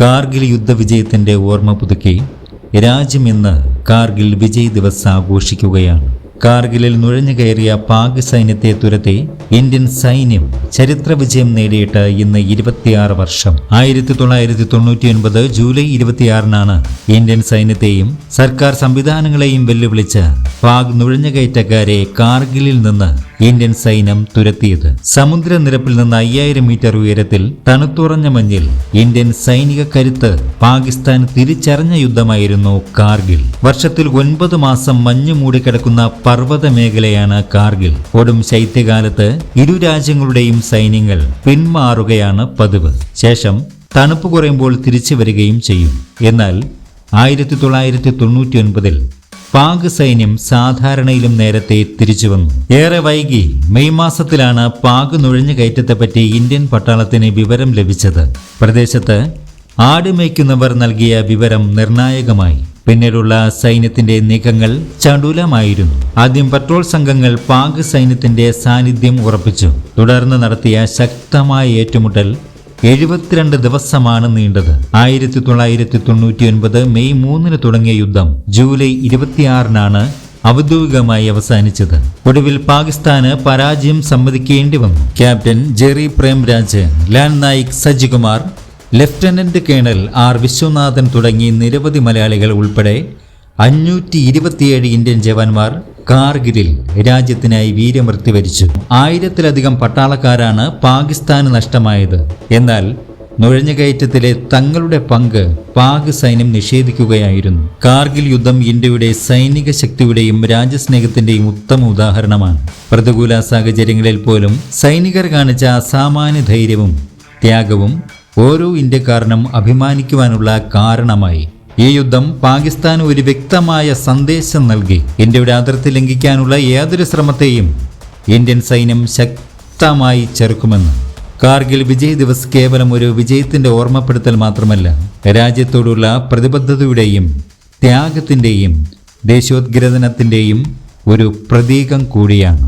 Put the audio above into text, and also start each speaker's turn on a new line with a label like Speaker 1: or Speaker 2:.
Speaker 1: കാർഗിൽ യുദ്ധവിജയത്തിന്റെ ഓർമ്മ പുതുക്കി രാജ്യം ഇന്ന് കാർഗിൽ വിജയ് ദിവസ് ആഘോഷിക്കുകയാണ്. കാർഗിലിൽ നുഴഞ്ഞു കയറിയ പാക് സൈന്യത്തെ തുരത്തി ഇന്ത്യൻ സൈന്യം ചരിത്ര വിജയം നേടിയിട്ട് ഇന്ന് ഇരുപത്തിയാറ് വർഷം. ആയിരത്തി തൊള്ളായിരത്തി തൊണ്ണൂറ്റി ഒൻപത് ജൂലൈ ഇരുപത്തിയാറിനാണ് ഇന്ത്യൻ സൈന്യത്തെയും സർക്കാർ സംവിധാനങ്ങളെയും വെല്ലുവിളിച്ച് പാക് നുഴഞ്ഞുകയറ്റക്കാരെ കാർഗിലിൽ നിന്ന് ഇന്ത്യൻ സൈന്യം തുരത്തിയത്. സമുദ്രനിരപ്പിൽ നിന്ന് അയ്യായിരം മീറ്റർ ഉയരത്തിൽ തണുത്തുറഞ്ഞ മഞ്ഞിൽ ഇന്ത്യൻ സൈനിക കരുത്ത് പാകിസ്ഥാൻ തിരിച്ചറിഞ്ഞ യുദ്ധമായിരുന്നു കാർഗിൽ. വർഷത്തിൽ ഒൻപത് മാസം മഞ്ഞു മൂടിക്കിടക്കുന്ന പർവത മേഖലയാണ് കാർഗിൽ. ഒടും ശൈത്യകാലത്ത് ഇരു രാജ്യങ്ങളുടെയും സൈന്യങ്ങൾ പിന്മാറുകയാണ് പതിവ്. ശേഷം തണുപ്പ് കുറയുമ്പോൾ തിരിച്ചു വരികയും ചെയ്യും. എന്നാൽ ആയിരത്തി തൊള്ളായിരത്തി തൊണ്ണൂറ്റി ഒൻപതിൽ പാക് സൈന്യം സാധാരണയിലും നേരത്തെ തിരിച്ചു വന്നു ഏറെ വൈകി മെയ് മാസത്തിലാണ് പാക് നുഴഞ്ഞു കയറ്റത്തെപ്പറ്റി ഇന്ത്യൻ പട്ടാളത്തിന് വിവരം ലഭിച്ചത്. പ്രദേശത്ത് ആടുമേയ്ക്കുന്നവർ നൽകിയ വിവരം നിർണായകമായി. പിന്നീടുള്ള സൈന്യത്തിന്റെ നീക്കങ്ങൾ ചടുലമായിരുന്നു. ആദ്യം പട്രോൾ സംഘങ്ങൾ പാക് സൈന്യത്തിന്റെ സാന്നിധ്യം ഉറപ്പിച്ചു. തുടർന്ന് നടത്തിയ ശക്തമായ ഏറ്റുമുട്ടൽ എഴുപത്തിരണ്ട് ദിവസമാണ് നീണ്ടത്. ആയിരത്തി തൊള്ളായിരത്തി തൊണ്ണൂറ്റി ഒൻപത് മെയ് മൂന്നിന് തുടങ്ങിയ യുദ്ധം ജൂലൈ ഇരുപത്തിയാറിനാണ് ഔദ്യോഗികമായി അവസാനിച്ചത്. ഒടുവിൽ പാകിസ്ഥാന് പരാജയം സമ്മതിക്കേണ്ടി വന്നു. Captain Jerry Premraj lance Naik Sajikumar lieutenant colonel R Viswanathan തുടങ്ങി നിരവധി മലയാളികൾ ഉൾപ്പെടെ അഞ്ഞൂറ്റി ഇരുപത്തിയേഴ് ഇന്ത്യൻ ജവാന്മാർ കാർഗിലിൽ രാജ്യത്തിനായി വീരമൃത്യു വരിച്ചു. ആയിരത്തിലധികം പട്ടാളക്കാരാണ് പാകിസ്ഥാന് നഷ്ടമായത്. എന്നാൽ നുഴഞ്ഞുകയറ്റത്തിലെ തങ്ങളുടെ പങ്ക് പാക് സൈന്യം നിഷേധിക്കുകയായിരുന്നു. കാർഗിൽ യുദ്ധം ഇന്ത്യയുടെ സൈനിക ശക്തിയുടെയും രാജ്യസ്നേഹത്തിന്റെയും ഉത്തമ ഉദാഹരണമാണ്. പ്രതികൂല സാഹചര്യങ്ങളിൽ പോലും സൈനികർ കാണിച്ച അസാമാന്യ ധൈര്യവും ത്യാഗവും ഓരോ ഇന്ത്യക്കാരനും അഭിമാനിക്കുവാനുള്ള കാരണമായി. ഈ യുദ്ധം പാകിസ്ഥാന് ഒരു വ്യക്തമായ സന്ദേശം നൽകി. ഇന്ത്യയുടെ അതിർത്തി ലംഘിക്കാനുള്ള ഏതൊരു ശ്രമത്തെയും ഇന്ത്യൻ സൈന്യം ശക്തമായി ചെറുക്കുമെന്ന്. കാർഗിൽ വിജയ് ദിവസ് കേവലം ഒരു വിജയത്തിന്റെ ഓർമ്മപ്പെടുത്തൽ മാത്രമല്ല രാജ്യത്തോടുള്ള പ്രതിബദ്ധതയുടെയും ത്യാഗത്തിന്റെയും ദേശോദ്ഗ്രഥനത്തിന്റെയും ഒരു പ്രതീകം കൂടിയാണ്.